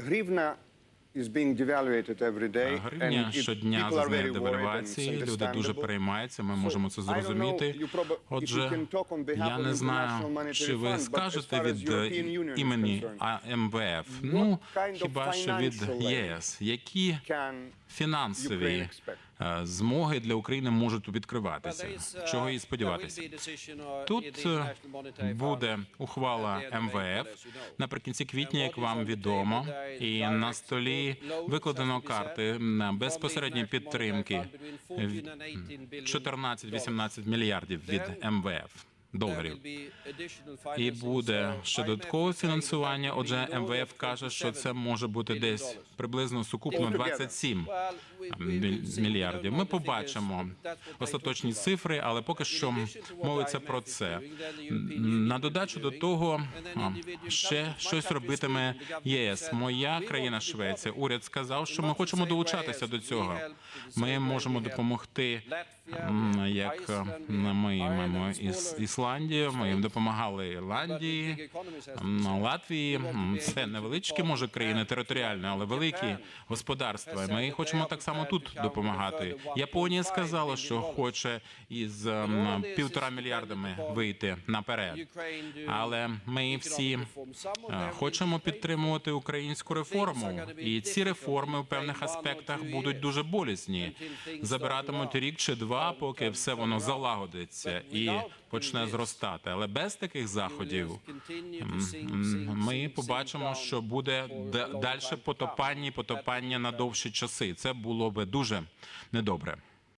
Hryvnia is being devaluated every day, Гривня щодня зазнає девальвації. Люди дуже переймаються. Ми можемо це зрозуміти. Отже, я не знаю, чи ви скажете від імені МВФ. Ну хіба що від ЄС, які фінансові е, змоги для України можуть відкриватися? Чого і сподіватися? Тут е, буде ухвала МВФ наприкінці квітня, як вам відомо, і на столі викладено карти на безпосередні підтримки 14-18 мільярдів від МВФ доларів. І буде ще додаткове фінансування. Отже, МВФ каже, що це може бути десь приблизно сукупно 27 міль- мільярдів. Ми побачимо остаточні цифри, але поки що мовиться про це. На додачу до того ще щось робитиме ЄС. Моя країна Швеція. Уряд сказав, що ми хочемо долучатися до цього. Ми можемо допомогти, як ми маємо із Ісландію. Ми їм допомагали Ірландії, Латвії. Це невеличкі, може країни територіальні, але великі господарства. Ми хочемо так само тут допомагати. Японія сказала, що хоче із півтора мільярдами вийти наперед. Але ми всі е, хочемо підтримувати українську реформу, і ці реформи в певних аспектах будуть дуже болісні. Забиратимуть рік чи два, поки все воно залагодиться і почне зростати. Але без таких заходів ми побачимо, що буде далі потопання, потопання на довші часи. Це було би дуже недобре.